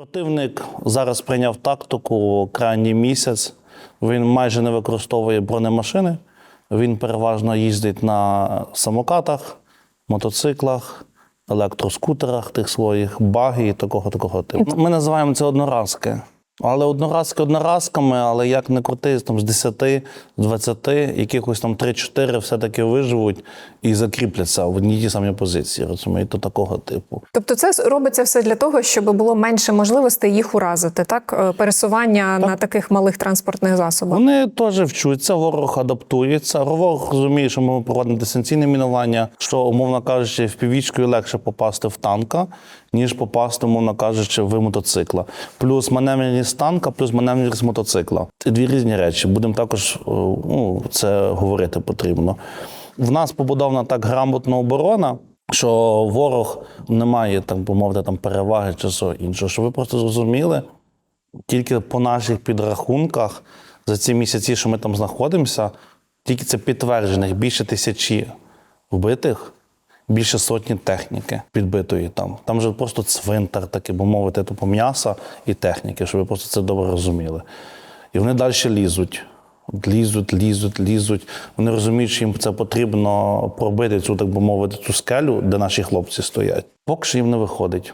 Противник зараз прийняв тактику крайній місяць. Він майже не використовує бронемашини. Він переважно їздить на самокатах, мотоциклах, електроскутерах тих своїх, баги і такого такого типу. Ми називаємо це одноразки. Але одноразки одноразками, але як не крути, там з 10, з 20, якихось там 3-4 все-таки виживуть і закріпляться в одній тій самій позиції. Розумієте, такого типу. Тобто, це робиться все для того, щоб було менше можливостей їх уразити, так? Е, Пересування на таких малих транспортних засобах. Вони теж вчуться, ворог адаптується. Ворог розуміє, що ми проводимо дистанційне мінування, що, умовно кажучи, в півічкою легше попасти в танка, ніж попасти, умовно кажучи, в мотоцикла. Плюс маневреність танка, плюс маневреність мотоцикла. Це дві різні речі. Будемо також е, ну, це говорити потрібно. В нас побудована так грамотна оборона. Що ворог не має, так мовити, там переваги чи що іншого. Що ви просто зрозуміли, тільки по наших підрахунках за ці місяці, що ми там знаходимося, тільки це підтверджених більше тисячі вбитих, більше сотні техніки підбитої там. Там вже просто цвинтар, таке, бо мовити, тупо м'яса і техніки, щоб ви просто це добре розуміли. І вони далі лізуть. Лізуть, лізуть, лізуть. Вони розуміють, що їм це потрібно пробити цю, так би мовити, цю скелю, де наші хлопці стоять. Поки що їм не виходить.